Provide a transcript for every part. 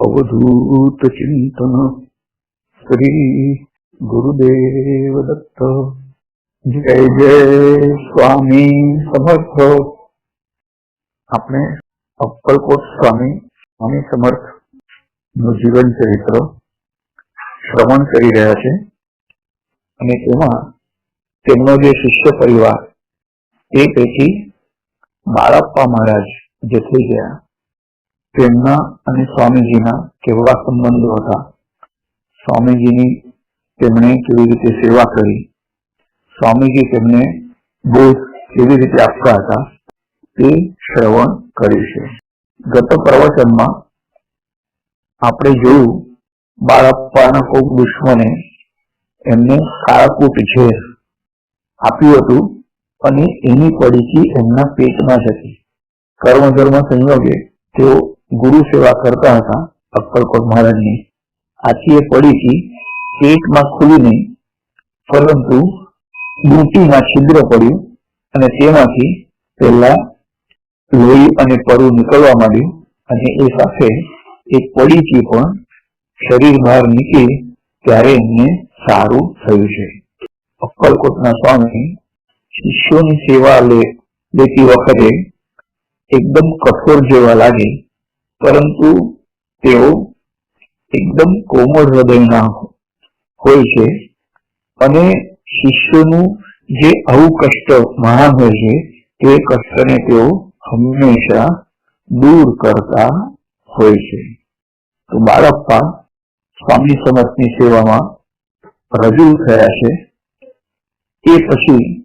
અવધૂત ચિંતન શ્રી ગુરુદેવ દત્ત જય જય સ્વામી સમર્થ આપણે અક્કલકોટ સ્વામી સ્વામી સમર્થનું જીવન ચરિત્ર શ્રવણ કરી રહ્યા છે અને તેમાં તેમનો જે શિષ્ય પરિવાર, એ પૈકી બાળપ્પા મહારાજ જે થઈ ગયા. તેમના અને સ્વામીજીના કેવા સંબંધો હતા. સ્વામીજીની તેમણે કેવી રીતે સેવા કરી? સ્વામીજી તેમને બોધ કેવી રીતે આપતા હતા? તે શ્રવણ કર્યું છે. ગત પ્રવચનમાં આપણે જોયું, બાળપ્પાના કોક દુશ્મને એમને કાળકૂટ ઝેર આપ્યું હતું અને એની પડીકી એમના પેટમાં જ હતી. કર્મ ધર્મ સંયોગે તેઓ ગુરુ સેવા કરતા હતા, અક્કલકોટ મહારાજની આથી એ પડીકી પેટમાં ખુલી નહીં પરંતુ બુટીમાં છિદ્ર પડ્યું અને તેમાંથી પહેલા લોહી અને પરુ નીકળવા માંડ્યું અને એ સાથે એક પડીકી પણ શરીર બહાર નીકળી ત્યારે એમને સારું થયું છે. અક્કલકોટના સ્વામી શિષ્યોની સેવા લે, લેતી વખતે એકદમ કઠોર જેવા લાગે પરંતુ તેઓ એકદમ કોમળ હૃદયના હોય છે અને શિષ્યનું જે આવું કષ્ટ મહાન હોય છે, તે કષ્ટને તેઓ હંમેશા દૂર કરતા હોય છે. તો બાળપ્પા સ્વામી સમર્થની સેવામાં રજૂ થયા છે. એ પછી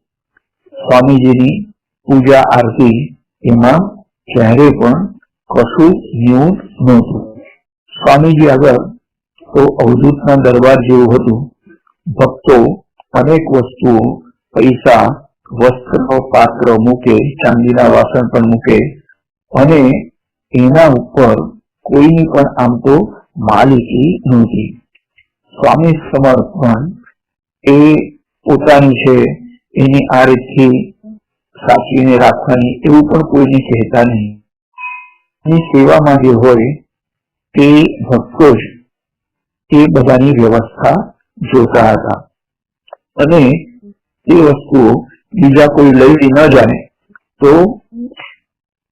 સ્વામીજીની પૂજા આરતી એમાં ક્યારે પણ કશું ન્યૂન નહોતું. સ્વામીજી આગળ તો અવધૂતના દરબાર જેવું હતું. ભક્તો અનેક વસ્તુઓ, પૈસા વસ્ત્ર પાત્ર મૂકે, ચાંદીના વાસણ પણ મૂકે અને એના ઉપર કોઈની પણ આમ તો માલિકી નહોતી. સ્વામી સમર્પણ એ પોતાની છે, એની આ રીતથી સાચવીને રાખવાની એવું પણ કોઈને કહેતા નહીં. એની સેવામાં જે હોય તે ભક્તો જ એ બધાની વ્યવસ્થા જોતા હતા. અને એ વસ્તુઓ બીજા કોઈ લઈ ન જાણે તો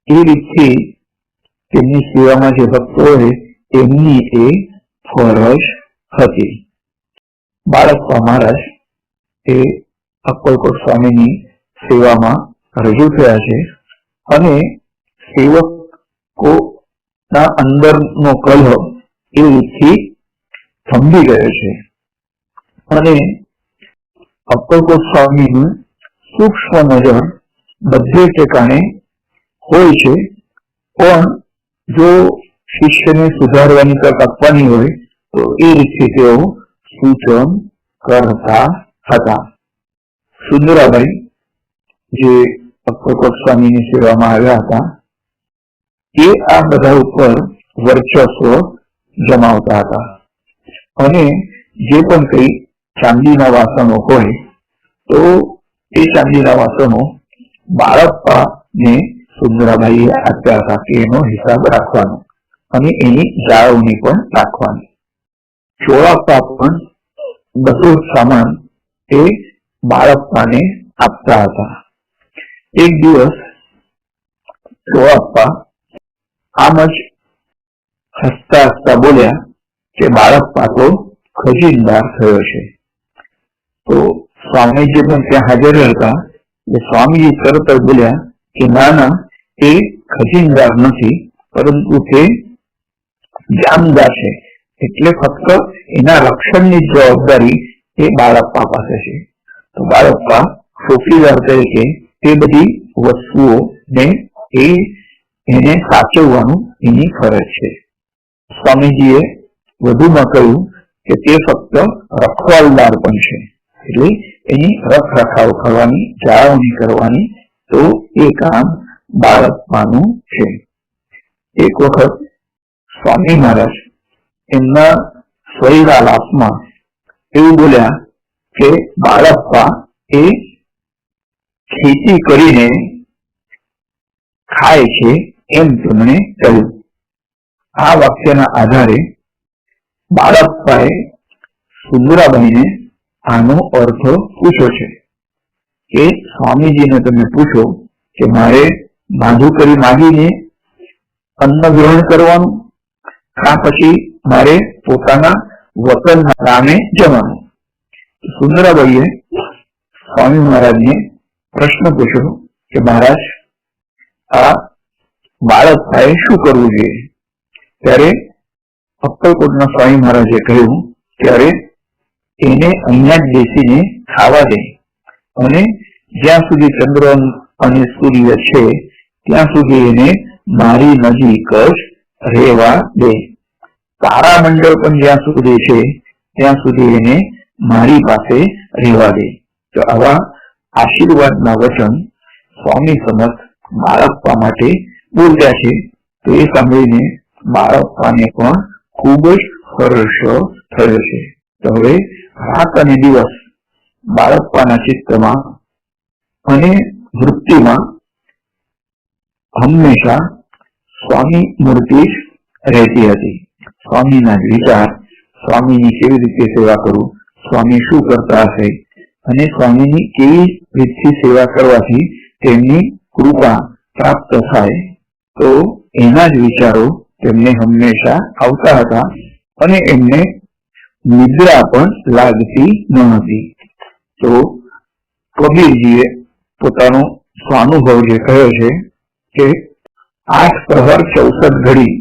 એ રીતથી તેમની સેવામાં જે ભક્તો હોય એમની એ ફરજ હતી. બાળકપા મહારાજ એ અક્કલકોટ સ્વામીની સેવામાં રજૂ થયા છે અને સેવકો ના અંદરનો કલહ એ થી થંભી ગયો છે. અને અક્કલકોટ સ્વામીની સૂક્ષ્મ નજર બધે ઠેકાણે હોય છે. પણ જો શિષ્યને સુધારવાની તક આપવાની હોય, તો એ રીતે તેઓ સૂચન કરતા હતા. સુંદરાભાઈ જે અક્કલકોટ સ્વામીની સેવામાં આવ્યા હતા એ આ બધા ઉપર વર્ચસ્વ જમાવતા હતા. અને જે પણ કઈ ચાંદીના વાસણો હોય, તો એ ચાંદીના વાસણો બાળપ્પા ને સુંદરાભાઈએ આપ્યા હતા કે એનો હિસાબ રાખવાનો અને એની જાળવણી પણ રાખવાની. ચોળાપ્પા પણ બધો સામાન એ બાળપ્પાને આપતા હતા. એક દિવસ ચોળાપ્પા આમ જ હસતા હસતા બોલ્યા કે બાળક તો ખજીનદાર થયો છે. તો સ્વામીજી પણ ત્યાં હાજર હતા. એટલે સ્વામીજી તરત જ બોલ્યા કે ના ના તે ખજીનદાર નથી, પરંતુ તે જામદાર છે. એટલે ફક્ત એના રક્ષણની જવાબદારી એ બાળપ્પા પાસે છે. તો બાળપ્પા ચોકીદાર તરીકે તે બધી વસ્તુઓ ને એ એને સાચવવાનું એની ફરજ છે. સ્વામીજીએ વધુમાં કહ્યું કે તે ફક્ત રખવાલદાર પણ છે. એટલે એની રખ રખાવ કરવાની, જાળવણી કરવાની તો એ કામ બાળકમાંનું છે. એક વખત સ્વામી મહારાજ એમના સ્વૈરા લાભમાં એવું બોલ્યા કે બાળપ્પા એ ખેતી કરીને ખાય છે એમ તેમણે કહ્યું. આ વાક્યના આધારે બાળપ્પાએ સુંદરાબાઈને આનો અર્થ પૂછ્યો છે. કે સ્વામીજીને તમે પૂછો કે મારે બાંધુકરી માગીને અન્ન ગ્રહણ કરવાનું, કા પછી મારે પોતાના વતનના ગામે જવાનું? સુંદરાબાઈએ સ્વામી મહારાજને પ્રશ્ન પૂછ્યો કે મહારાજ, આ બાળક થાય શું કરવું જોઈએ? ત્યારે અક્કલકોટના સ્વામી મહારાજે કહ્યું, ત્યારે એને અહીંયા જ બેસીને ખાવા દે. અને જ્યાં સુધી ચંદ્ર અને સૂર્ય છે, ત્યાં સુધી એને મારી નજીક જ રહેવા દે. તારામંડળ પણ જ્યાં સુધી છે, ત્યાં સુધી એને મારી પાસે રહેવા દે. તો આવા આશીર્વાદના વચન સ્વામી સમક્ષ બાળકવા માટે બોલ્યા છે. તો એ સાંભળીને બાળપ્પાને પણ ખૂબ જ હર્ષ થયો છે. તો હવે રાત અને દિવસ બાળકપાના ચિત્તમાં અને વૃત્તિમાં હંમેશા સ્વામી મૂર્તિ જ રહેતી હતી. સ્વામીના જ વિચાર, સ્વામીની કેવી રીતે સેવા કરું, સ્વામી શું કરતા હશે અને સ્વામીની કેવી રીતથી સેવા કરવાથી તેમની કૃપા પ્રાપ્ત થાય તો એના જ વિચારો તેમને હંમેશા આવતા હતા અને એમને નિદ્રા પણ લાગતી ન હતી. તો કબીરજીએ પોતાનો સ્વાનુભવ જે કહ્યો છે કે આઠ પ્રહર ચૌસઠ ઘડી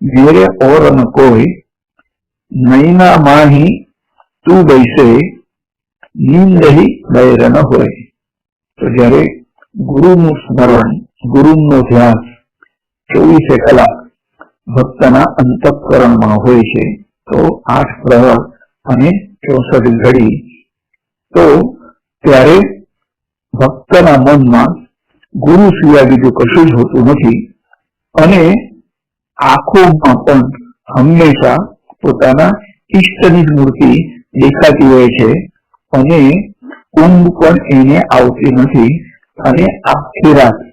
મેરે ઓર ન કોઈ, નૈના માહી તું બૈસે, નીંદહી બૈર ન હોય. તો જ્યારે ગુરુનું સ્મરણ, ગુરુનો ધ્યાન ચોવીસે કલાક ભક્તના અંતઃકરણમાં હોય છે, તો આઠ પ્રહર અને ચોસઠ ઘડી. તો ત્યારે ભક્તના મનમાં ગુરુ સિવાય બીજું કશું જ હોતું નથી અને આંખોમાં પણ હંમેશા પોતાના ઈષ્ટની મૂર્તિ દેખાતી હોય છે અને ઊંઘ પણ એને આવતી નથી અને આખી રાત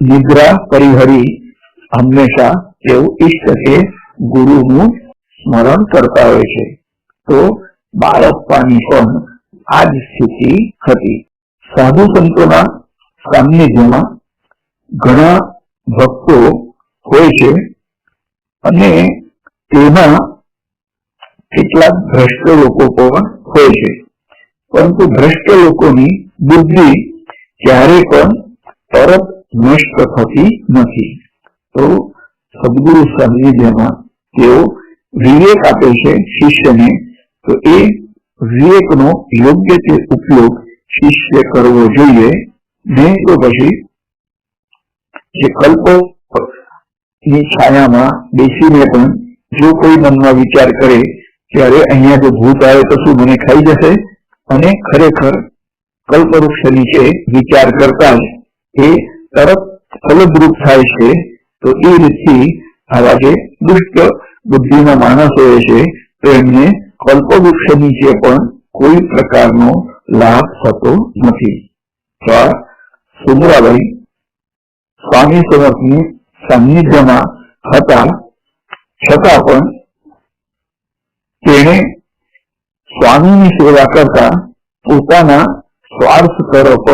નિદ્રા પરિહરી હંમેશા તેઓ ઈષ્ટ કે ગુરુનું સ્મરણ કરતા હોય છે. તો બાળપ્પાની પણ આ જ સ્થિતિ હતી. સાધુ સંતોના સાનિધ્યમાં ઘણા ભક્તો હોય છે અને તેમાં કેટલાક ભ્રષ્ટ લોકો પણ હોય છે. પરંતુ ભ્રષ્ટ લોકોની બુદ્ધિ ક્યારે પણ તરત નષ્ટ થતી નથી. તો સદગુરુ સાહિત્યમાં તેઓ વિવેક આપે છે શિષ્યને, તો એ વિવેકનો યોગ્ય તે ઉપયોગ શિષ્ય કરવો જોઈએ. નહીં તો પછી જે કલ્પો ની છાયામાં બેસીને પણ જો કોઈ મનમાં વિચાર કરે, ત્યારે અહીંયા જો ભૂત આવે તો શું મને ખાઈ જશે? અને ખરેખર કલ્પવૃક્ષ નીચે વિચાર કરતા એ તરત ફલદ્રુપ થાય છે, તો એ રીતથી આવા જે દુષ્ટ બુદ્ધિના માણસો છે તો એમને કલ્પવૃક્ષ નીચે પણ કોઈ પ્રકારનો લાભ થતો નથી. તો સ્વામી સમર્થની સાનિધ્યમાં હતા. છતાં પણ તેણે સ્વામીની સેવા કરતા પોતાના સ્વાર્થ તરફ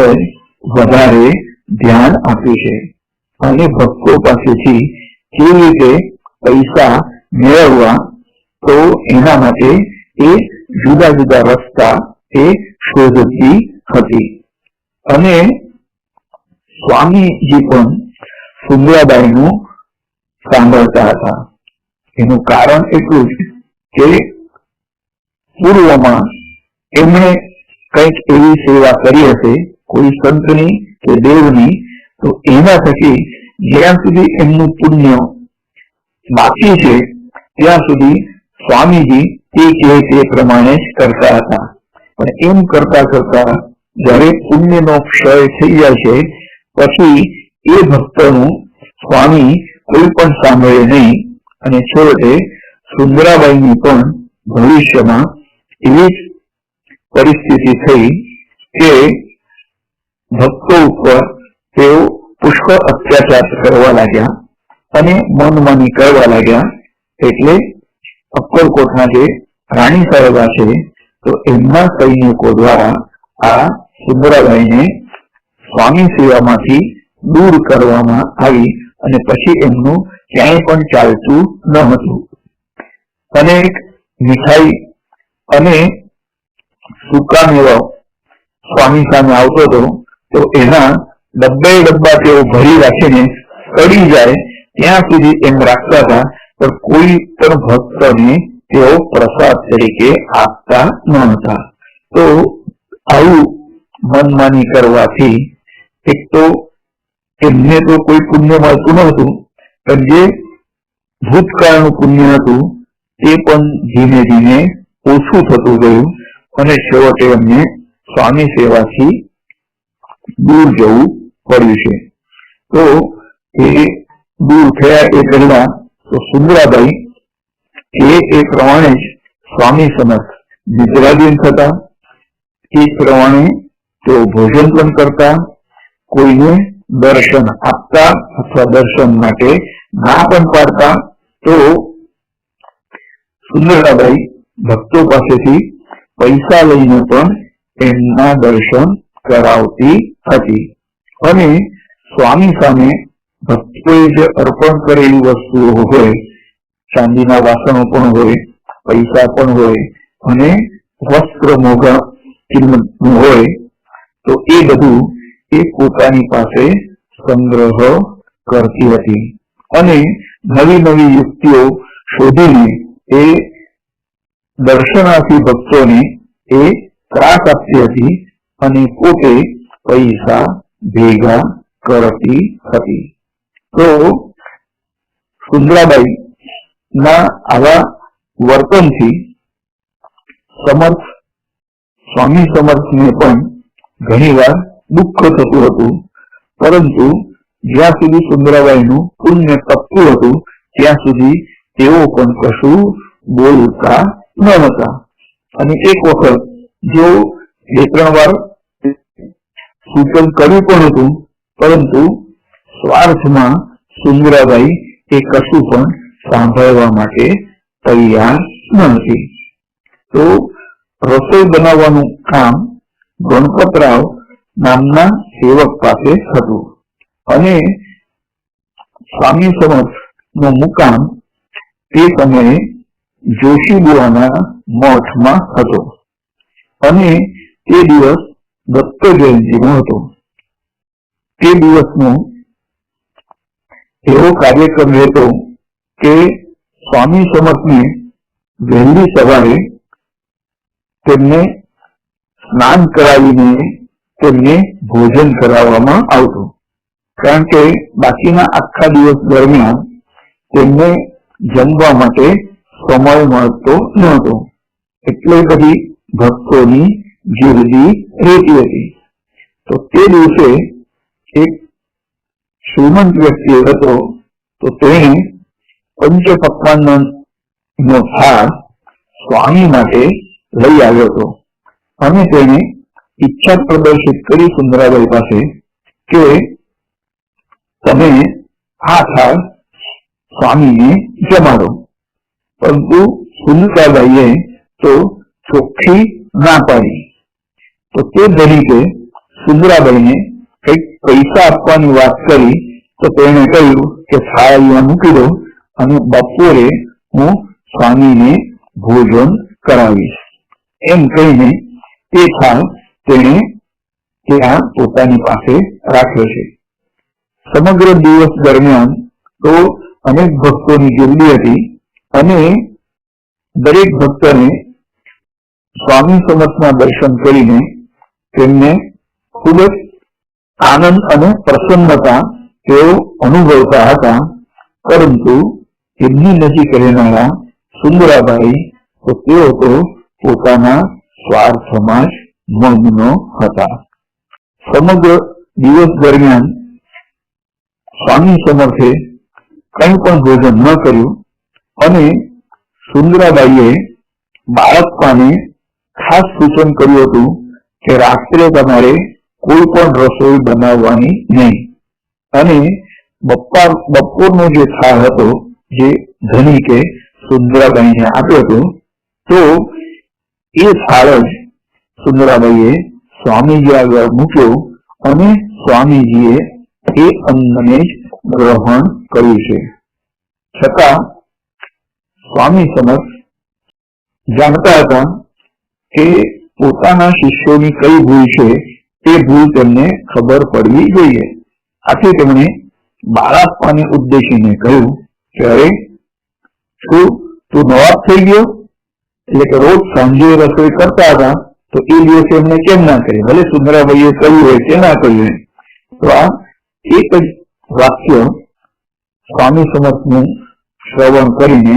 વધારે ધ્યાન આપ્યું છે. અને ભક્તો પાસેથી કેવી રીતે પૈસા મેળવવા, તો એના માટે એ જુદા જુદા રસ્તા એ શોધતી હતી. અને સ્વામીજી પણ સુંદરાબાઈનું સાંભળતા હતા. એનું કારણ એટલું જ કે પૂર્વમાં એમણે કંઈક એવી સેવા કરી હશે, કોઈ સંતની કે દેવની, તો એના થકી જ્યાં સુધી એમનું પુણ્ય બાકી છે, ત્યાં સુધી સ્વામીજી તે કહે તે પ્રમાણે જ કરતા હતા. પણ એમ કરતા કરતા જ્યારે પુણ્યનો ક્ષય થઈ જાય છે, પછી એ ભક્તનું સ્વામી કોઈ પણ સાંભળે નહીં અને છેવટે સુંદરાબાઈની પણ ભવિષ્યમાં એવી પરિસ્થિતિ થઈ કે ભક્તો ઉપર તેઓ પુષ્કળ અત્યાચાર કરવા લાગ્યા અને મનમાની કરવા લાગ્યા. એટલે અક્કલકોટના જે રાણી સાહેબા છે, તો એમના સૈનિકો દ્વારા આ સુંદરાબાઈને સ્વામી સેવામાંથી દૂર કરવામાં આવી અને પછી એમનું ક્યાંય પણ ચાલતું ન હતું. અનેક મીઠાઈ અને સૂકા મેળો સ્વામી સામે આવતો હતો. તો એના ડબ્બે ડબ્બા તેઓ ભરી રાખીને સડી જાય, ત્યાં સુધી એમ રાખતા હતા, પણ કોઈ પણ ભક્તને તેઓ પ્રસાદ તરીકે આપતા ન હતા તો આવું મનમાની કરવાથી એક તો એમને તો કોઈ પુણ્ય મળતું નહોતું, પણ જે ભૂતકાળનું પુણ્ય હતું, તે પણ ધીમે ધીમે ઓછું થતું ગયું અને છેવટે એમને સ્વામી સેવાથી દૂર જવું પડ્યું છે. તો એ દૂર થયા એ પહેલા તો સુંદરાબાઈ, એ એ પ્રમાણે જ સ્વામી સમર્થ. નિદ્રાધીન થતા, એ પ્રમાણે તેઓ ભોજન પણ કરતા, કોઈને દર્શન આપતા અથવા દર્શન માટે ના પણ પાડતા, તો સુંદરાબાઈ ભક્તો પાસેથી પૈસા લઈને પણ એમના દર્શન કરાવતી હતી. અને સ્વામી સામે ભક્તોએ જે અર્પણ કરેલી વસ્તુઓ હોય, ચાંદીના વાસણો પણ હોય, પૈસા પણ હોય અને વસ્ત્ર મોઘા કિંમતનું હોય, તો એ બધું એ પોતાની પાસે સંગ્રહ કરતી હતી. અને નવી નવી યુક્તિઓ શોધીને એ દર્શનાર્થી ભક્તોને એ ત્રાસ આપતી હતી અને પોતે પૈસા ભેગા કરતી હતી. તો સુંદરાબાઈ ના આવા વર્તનથી સમર્થ, સ્વામી સમર્થને પણ ઘણીવાર દુઃખ થતું હતું. પરંતુ જ્યાં સુધી સુંદરાબાઈનું પુણ્ય તપતું હતું, ત્યાં સુધી તેઓ પણ કશું બોલતા ન હતા. અને એક વખત જો બે ત્રણ વાર સૂચન કર્યું પણ હતું, પરંતુ સ્વાર્થમાં સુંદરાબાઈ એ કશું પણ સાંભળવા માટે તૈયાર ન તો રસોઈ બનાવવાનું કામ ગણપતરાવ નામના સેવક પાસે હતું અને સ્વામી સમર્થ નો મુકામ તે સમયે જોશીબુઆના મઠમાં હતો. અને તે દિવસ દત્ત જયંતિનો હતો. તે દિવસનો એવો કાર્યક્રમ રહેતો કે સ્વામી સમર્થને વહેલી સવારે તેમને સ્નાન કરાવીને તેમને ભોજન કરાવવામાં આવતું. કારણ કે બાકીના આખા દિવસ દરમિયાન તેમને જમવા માટે સમય મળતો ન હતો એટલે બધી ભક્તોની ગીરદી રહેતી હતી તો તે દિવસે એક શ્રીમંત વ્યક્તિ હતો તો તેણે પંચ પકવાન નો થાળ સ્વામી માટે લઈ આવ્યો હતો અને તેને ઈચ્છા પ્રદર્શિત કરી સુંદરાબાઈ પાસે કે તમે આ થાળ સ્વામીને જમાડો પરંતુ સુનીતાબાઈએ તો ચોખ્ખી ના પાડી તો તે તરીકે સુંદરાબાઈને કંઈક પૈસા આપવાની વાત કરી તો તેણે કહ્યું કે થાળ મૂકી દો અને બપોરે હું સ્વામીને ભોજન કરાવીશ. એમ કહીને તે થાળ તેણે ત્યાં પોતાની પાસે રાખ્યો છે. સમગ્ર દિવસ દરમિયાન તો અનેક ભક્તોની ગીરડી હતી અને દરેક ભક્તને સ્વામી સમર્થના દર્શન કરીને તેમને ખૂબ જ આનંદ અને પ્રસન્નતા તેઓ અનુભવતા હતા. પરંતુ એમની નજીક રહેનારા સુંદરાબાઈ તો તેઓ તો પોતાના સ્વાર્થમાં જ મગ્ન હતા. સમગ્ર દિવસ દરમિયાન સ્વામી સમર્થે કંઈ પણ ભોજન ન કર્યું અને સુંદરાબાઈએ બાળકપાને ખાસ સૂચન કર્યું હતું કે રાત્રે તમારે કોઈ પણ રસોઈ બનાવવાની નહીં. અને બપ્પા, બપોરનો જે થાળ હતો, જે ધનિકે સુંદરાબાઈને આપ્યો હતો, તો એ થાળ જ સુંદરાબાઈએ સ્વામીજી આગળ મૂક્યો અને સ્વામીજીએ એ અન્નને જ ગ્રહણ કર્યું છે. છતાં સ્વામી સમક્ષ જાણતા હતા કે પોતાના શિષ્યોની કઈ ભૂલ છે, તે ભૂલ તેમને ખબર પડવી જોઈએ. આથી તેમણે બાળાપ્પાને ઉદ્દેશીને કહ્યું કે, અરે, શું તું નવાબ થઈ ગયો? એટલે કે રોજ સાંજે રસોઈ કરતા હતા, તો એ દિવસે એમને કેમ ના કરી? ભલે સુંદરાભાઈએ કહ્યું હોય કે ના કહ્યું હોય. તો આ એક જ વાક્ય સ્વામી સમર્થનું શ્રવણ કરીને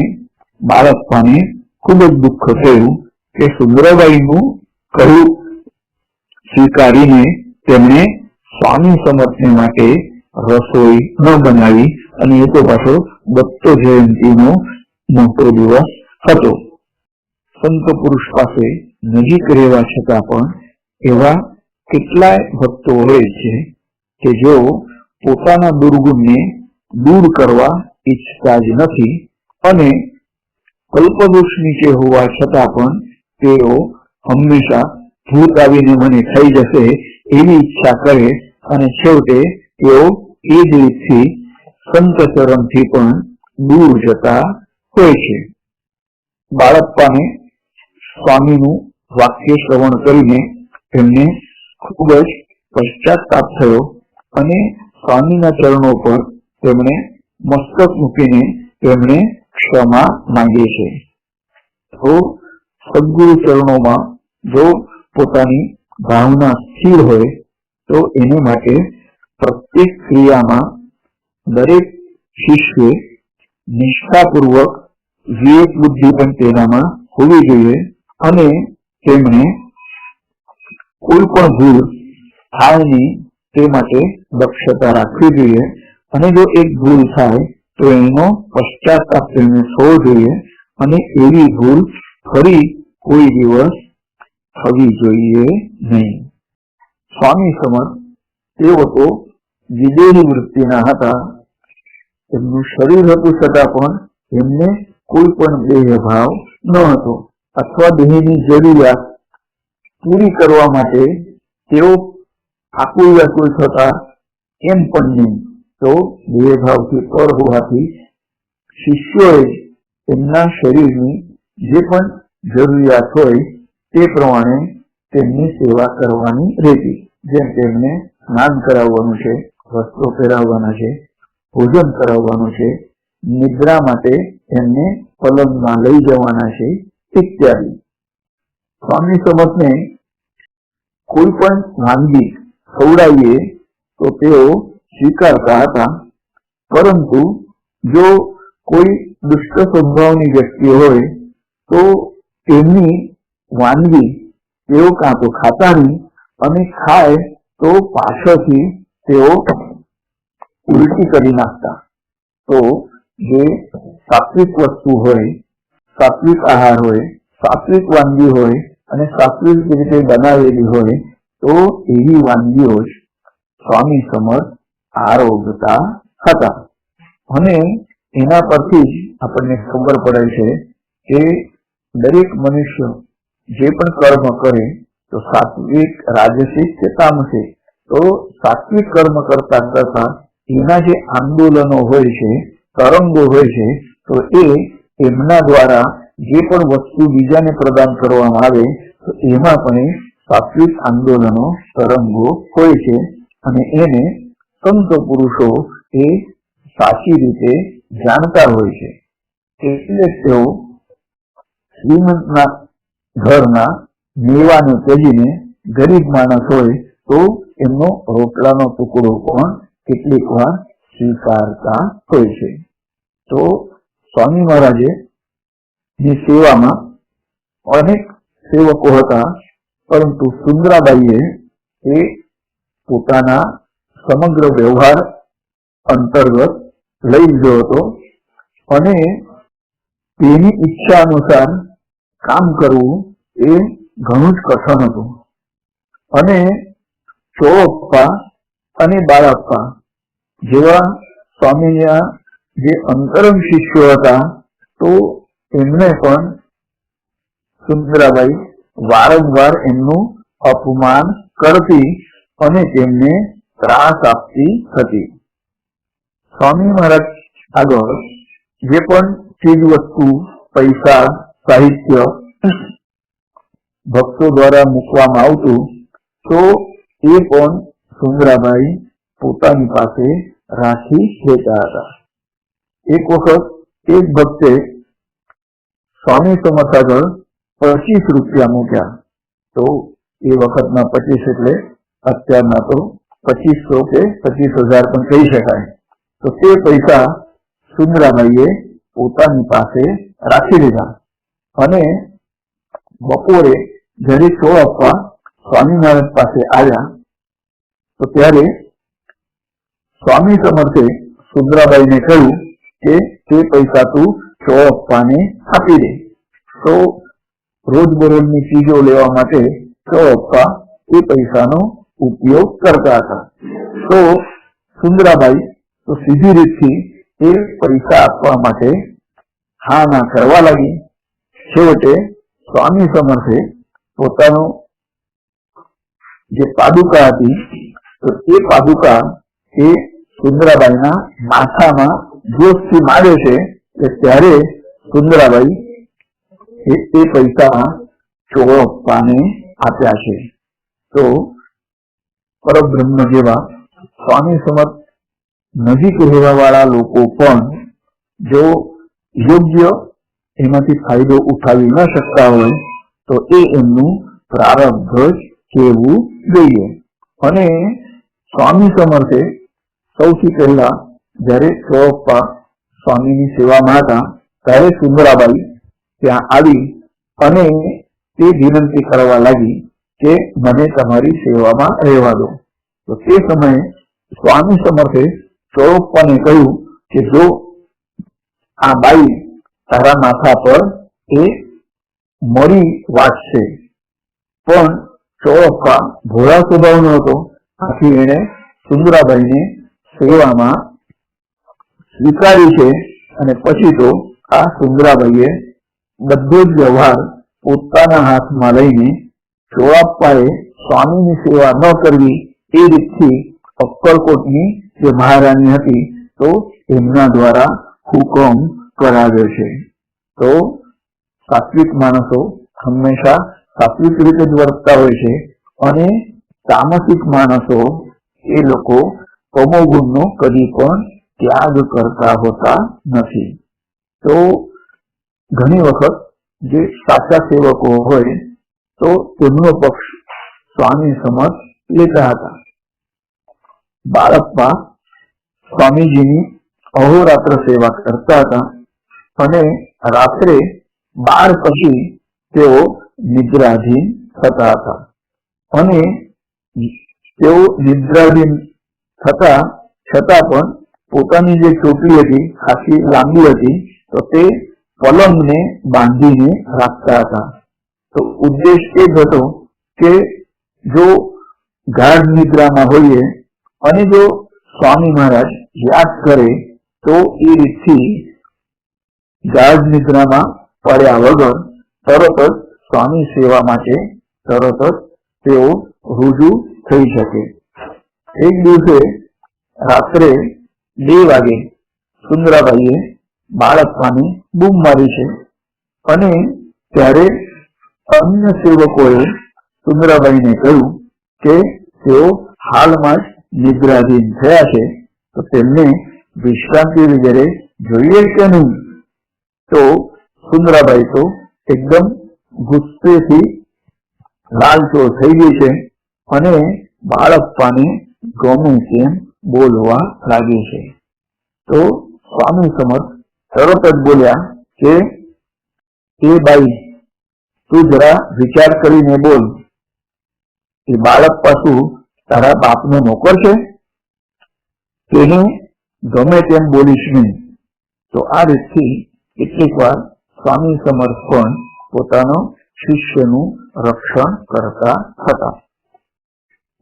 બાળપ્પાને ખૂબ જ દુઃખ થયું કે સુંદરાબાઈનું કહ્યું સ્વીકારીને તેમણે સ્વામી સમર્થને માટે રસોઈ ન બનાવી. અને એ તો પાછો દત્તો જયંતિનો મોટો દિવસ હતો. સંત પુરુષ પાસે નજીક રહેવા છતાં પણ એવા કેટલાય ભક્તો હોય છે કે જેઓ પોતાના દુર્ગુણને દૂર કરવા ઈચ્છતા જ નથી અને કલ્પવૃક્ષ નીચે હોવા છતાં પણ તેઓ હંમેશા ભૂત આવીને મને ખાઈ જશે એવી ઈચ્છા કરે અને છેવટે તેઓ એ રીતથી સંત ચરણથી પણ દૂર જતા હોય છે. બાળપ્પાને સ્વામીનું વાક્ય શ્રવણ કરીને તેમને ખૂબ જ પશ્ચાતાપ થયો અને સ્વામીના ચરણો પર તેમણે મસ્તક મૂકીને તેમણે ક્ષમા માંગે છે. તો સદગુરુ ચરણોમાં જો પોતાની ભાવના સ્થિર હોય, તો એને માટે પ્રત્યેક ક્રિયામાં દરેક શિષ્યે નિષ્ઠાપૂર્વક વિવેક બુદ્ધિ પણ તેનામાં હોવી જોઈએ અને તેમણે કોઈ પણ ભૂલ થાય નહીં તે માટે દક્ષતા રાખવી જોઈએ. અને જો એક ભૂલ થાય, તો એનો પશ્ચાતાપ તેમને થવો જોઈએ અને એવી ભૂલ ફરી કોઈ દિવસ થવી જોઈએ નહીં. સ્વામી સમર્થ, તેઓ તો વિદેહી વૃત્તિના હતા. એમનું શરીર હતું છતાં પણ એમને કોઈ પણ દેહ ભાવ ન હતો અથવા દેહની જરૂરિયાત પૂરી કરવા માટે તેઓ આકુલ વ્યાકુલ થતા એમ પણ નહીં. તો દેહભાવથી પર હોવાથી શિષ્યોએ તેમના શરીરની જે પણ જરૂરિયાત હોય તે પ્રમાણે તેમની સેવા કરવાની રહેતી જેમ તેમને સ્નાન કરાવવાનું છે, વસ્ત્રો પહેરાવવાના છે, ભોજન કરાવવાનું છે, નિદ્રા માટે એમને પલંગમાં લઈ જવાના છે ઇત્યાદિ. સ્વામી સમર્થને કોઈ પણ વાનગી ખવડાવીએ તો તેઓ સ્વીકારતા હતા. પરંતુ જો કોઈ દુષ્ટ સ્વભાવની વ્યક્તિ હોય તો તેમની વાનગી તેઓ કાં તો ખાતા નહીં અને ખાય તો પાછળથી તેઓ ઉલટી કરી નાખતા. તો જે સાત્વિક વસ્તુ હોય, સાત્વિક આહાર હોય, સાત્વિક વાનગી હોય અને સાત્વિક રીતે બનાવેલી હોય, તો એવી વાનગીઓ જ સ્વામી સમર્થ આરોગતા હતા. અને એના પરથી જ આપણને ખબર પડે છે કે દરેક મનુષ્ય જે પણ કર્મ કરે, તો સાત્વિક રાજસિક કે તામસિક તો સાત્વિક કર્મ કરતા કરતા એના જે આંદોલનો હોય છે, તરંગો હોય છે, તો એ એમના દ્વારા જે પણ વસ્તુ બીજાને પ્રદાન કરવામાં આવે, તો એમાં પણ સાત્વિક આંદોલનો, તરંગો હોય છે. અને એને સંત પુરુષો એ સાચી રીતે જાણતા હોય છે. એટલે તેઓ શ્રીમંતના ઘરના મેવાને ત્યજીને ગરીબ માણસ હોય તો એમનો રોટલાનો ટુકડો પણ કેટલીક વાર સ્વીકારતા હોય છે. તો સ્વામી મહારાજે ની સેવામાં અનેક સેવકો હતા, પરંતુ સુંદરાબાઈએ એ પોતાના સમગ્ર વ્યવહાર અંતર્ગત લઈ લીધો હતો અને તેની ઈચ્છા અનુસાર કામ કરવું એ ઘણું જ કઠણ હતું. અને ચોપ્પા અને બાળપ્પા જેવા સ્વામીના જે અંતરંગ શિષ્યો હતા, તો એમને પણ સુંદરાબાઈ વારંવાર એમનું અપમાન કરતી અને તેમને ત્રાસ આપતી હતી. સ્વામી મહારાજ આગળ જે પણ ચીજ વસ્તુ પૈસા સાહિત્ય ભક્તો દ્વારા મૂકવામાં આવતું તો એ પણ સુંદરાબાઈ પોતાની પાસે રાખી લેતા હતા એક વખત એક ભક્તે સ્વામી સમર્થ આગળ પચીસ રૂપિયા મૂક્યા તો એ વખતના પચીસ એટલે અત્યારના તો પચીસો કે પચીસ હજાર પણ કહી શકાય તો તે પૈસા સુંદરાબાઈએ પોતાની પાસે રાખી લીધા અને બપોરે ઘરે શો આપવા સ્વામિનારાયણ પાસે આવ્યા, તો ત્યારે સ્વામી સમર્થે સુંદરાબાઈને કહ્યું કે તે પૈસા તું શો આપવાને આપી દે. તો રોજબરોજની ચીજો લેવા માટે શો આપવા એ પૈસાનો ઉપયોગ કરતા હતા. તો સુંદરાબાઈ તો સીધી રીતથી એ પૈસા આપવા માટે હા ના કરવા લાગી. છેવટે સ્વામી સમર્થે પોતાનું જે પાદુકા હતી તો એ પાદુકા એ સુંદરાબાઈના માથામાં જોશથી મારે છે કે ત્યારે સુંદરાબાઈ એ એ પૈસા ચોળપ્પાને આપ્યા છે તો પરબ્રહ્મ જેવા સ્વામી સમર્થ નજીક રહેવા વાળા લોકો પણ જો યોગ્ય એમાંથી ફાયદો ઉઠાવી ન શકતા હોય તો એ એમનું પ્રારબ્ધ જ કહેવું જોઈએ. અને સ્વામી સમર્થે સૌથી પહેલા જ્યારે ચોપ્પા સ્વામીની સેવામાં હતા, ત્યારે સુંદરાબાઈ ત્યાં આવી અને તે વિનંતી કરવા લાગી કે મને તમારી સેવામાં રહેવા દો. તો તે સમયે સ્વામી સમર્થે ચોપ્પાને કહ્યું કે જો આ બાઈ તારા માથા પર એ મરી વાંચશે પણ ચોરપ્પા ભોળા સ્વભાવનો હતો. આથી એને સુંદરાબાઈને સેવામાં સ્વીકારી છે અને પછી તો આ સુંદરાબાઈએ બધો જ વ્યવહાર પોતાના હાથમાં લઈને ચોરાપ્પાએ સ્વામીની સેવા ન કરવી એ રીતથી અક્કલકોટની જે મહારાણી હતી તો એમના દ્વારા હુકમ કરાવ્યો છે. તો સાત્વિક માણસો હંમેશા સાત્વિક રીતે જ વર્તતા હોય છે અને તામસિક માણસો એ લોકો તમોગુણનો કદી પણ ત્યાગ કરતા હોતા નથી. તો ઘણી વખત જે સાચા સેવકો હોય તો તેમનો પક્ષ સ્વામી સમક્ષ લેતા હતા. બાળકમાં સ્વામીજીની અહોરાત્ર સેવા કરતા હતા. અને રાત્રે બાર પછી તેઓ નિદ્રાધીન થતા હતા. અને તેઓ નિદ્રાધીન થતા છતાં પણ પોતાની જે ચોટલી હતી, ખાસી લાંબી હતી, તો તે પલંગને બાંધીને રાખતા હતા. તો ઉદ્દેશ એ જ હતો કે જો ગાઢ નિદ્રામાં હોઈએ અને જો સ્વામી મહારાજ યાદ કરે, તો એ રીતથી ગાઢ નિદ્રામાં પડ્યા વગર તરત જ સ્વામી સેવા માટે તરત જ તેઓ રૂજુ થઈ શકે. એક દિવસે રાત્રે બે વાગે સુંદરાબાઈએ બાળકવાની બૂમ મારી છે અને ત્યારે અન્ય સેવકોએ સુંદરાબાઈને કહ્યું કે તેઓ હાલમાં જ નિદ્રાધીન થયા છે, તો તેમને વિશ્રાંતિ વગેરે જોઈએ કે નહીં? તો સુંદરાબાઈ તો એકદમ ગુસ્સેથી લાલચો થઈ ગઈ છે અને બાળપ્પાને ગમે તેમ બોલવા લાગે છે. તો સ્વામી સમર્થ તરત જ બોલ્યા કે, એ બાઈ, તું જરા વિચાર કરીને બોલ. એ બાળક પાછું તારા બાપનો નોકર છે? તેને ગમે તેમ બોલીશ નહીં. તો આ રીતથી કેટલીક વાર સ્વામી સમર્થ પોતાનો શિષ્યનું રક્ષણ કરતા હતા.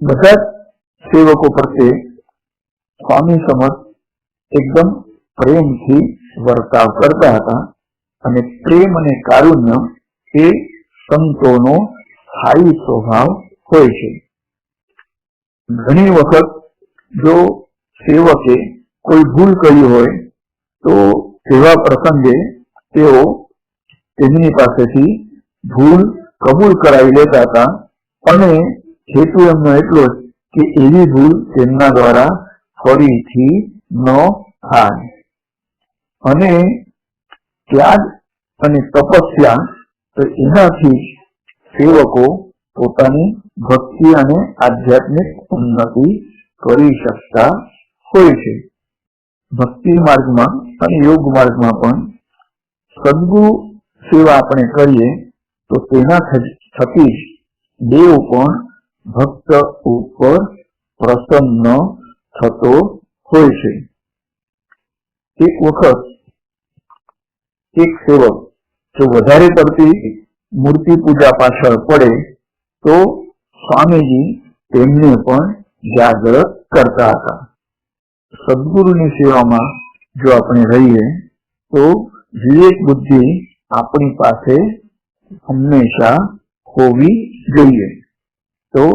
બધા સેવકો પ્રત્યે સ્વામી સમર્થ એકદમ પ્રેમથી વર્તાવ કરતા હતા અને પ્રેમ અને કારુણ્ય એ સંતોનો સ્થાયી સ્વભાવ હોય છે. ઘણી વખત જો સેવકે કોઈ ભૂલ કરી હોય તો તેવા પ્રસંગે તેઓ તેમની પાસેથી ભૂલ કબૂલ કરાવી લેતા હતા. અને હેતુ એમનો એટલો જ કે એવી ભૂલ તેમના દ્વારા ફરીથી ન થાય. અને ત્યાગ અને તપસ્યા તો એનાથી સેવકો પોતાની ભક્તિ અને આધ્યાત્મિક ઉન્નતિ કરી શકતા હોય છે. ભક્તિ માર્ગમાં અને યોગ માર્ગમાં પણ સદગુરુ સેવા આપણે કરીએ, તો તેના થકી દેવ પણ ભક્ત ઉપર પ્રસન્ન થતો હોય છે. એક વખત એક સેવક જો વધારે પડતી મૂર્તિ પૂજા પાછળ પડે, તો સ્વામીજી તેમને પણ જાગૃત કરતા હતા. સદગુરુની સેવામાં જો આપણે રહીએ, તો વિવેક બુદ્ધિ આપણી પાસે હંમેશા હોવી જોઈએ. તો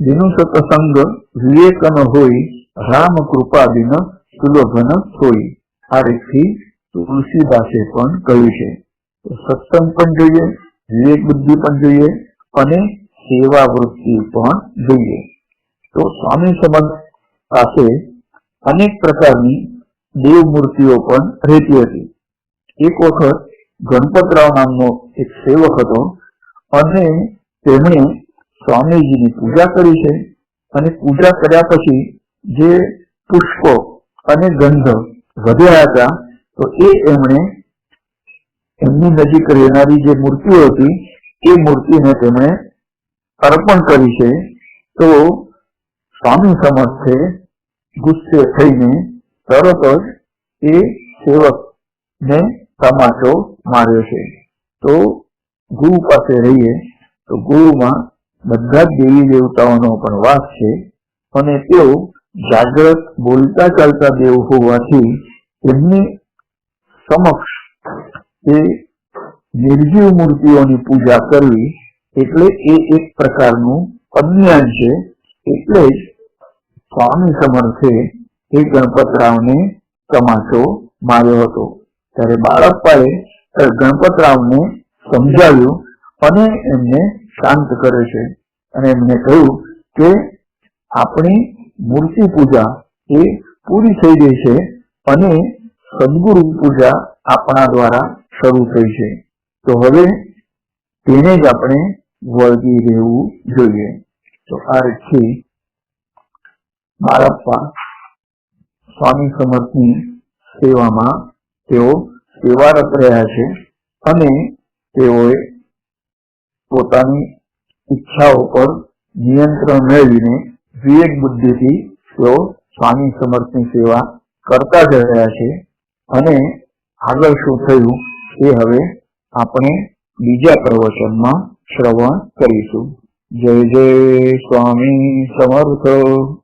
દિનો સતસંગ વિવેકન હોય રામ કૃપા દિન સુલભન હોય આ રીતથી તુલસીદાસે પણ કહ્યું છે. સત્સંગ પણ જોઈએ, વિવેક બુદ્ધિ પણ જોઈએ અને સેવા વૃત્તિ પણ જોઈએ. તો સ્વામી સંબંધ પાસે અનેક પ્રકારની દેવ મૂર્તિઓ પણ રહેતી હતી. એક વખત ગણપતરાવ નામનો એક સેવક હતો અને તેમણે સ્વામીજીની પૂજા કરી છે અને પૂજા કર્યા પછી જે પુષ્પો અને ગંધ વધ્યા હતા, તો એ એમણે એમની નજીક રહેનારી જે મૂર્તિઓ હતી, એ મૂર્તિને તેમણે અર્પણ કરી છે. તો સ્વામી સમર્થે ગુસ્સે થઈને તરત જ એ સેવકને તમાચો માર્યો છે. તો ગુરુ પાસે રહીએ તો ગુરુમાં બધા જ દેવી દેવતાઓનો પણ વાસ છે અને તેઓ જાગ્રત બોલતા ચાલતા દેવ હોવાથી તેમની સમક્ષ એ નિર્જીવ મૂર્તિઓની પૂજા કરવી એટલે એ એક પ્રકારનું અજ્ઞાન છે. એટલે જ સ્વામી સમર્થે એ ગણપતરાવને તમાચો માર્યો હતો. ત્યારે બાળપ્પાએ ગણપતરાવને સમજાવ્યું અને એમને શાંત કરે છે. અને એમને કહ્યું કે આપણી મૂર્તિ પૂજા એ પૂરી થઈ ગઈ છે અને સદગુરુ પૂજા આપણા દ્વારા શરૂ થઈ છે. તો હવે તેને જ આપણે વળગી રહેવું જોઈએ. તો આ રીતથી બાળપ્પા સ્વામી સમર્થની સેવામાં તેઓ સેવારત રહ્યા છે અને તેઓએ પોતાની ઈચ્છાઓ પર નિયંત્રણ મેળવીને વિવેક બુદ્ધિથી તેઓ સ્વામી સમર્થની સેવા કરતા જ રહ્યા છે અને આગળ શું થયું એ હવે આપણે બીજા પ્રવચનમાં શ્રવણ કરીશું. જય જય સ્વામી સમર્થ.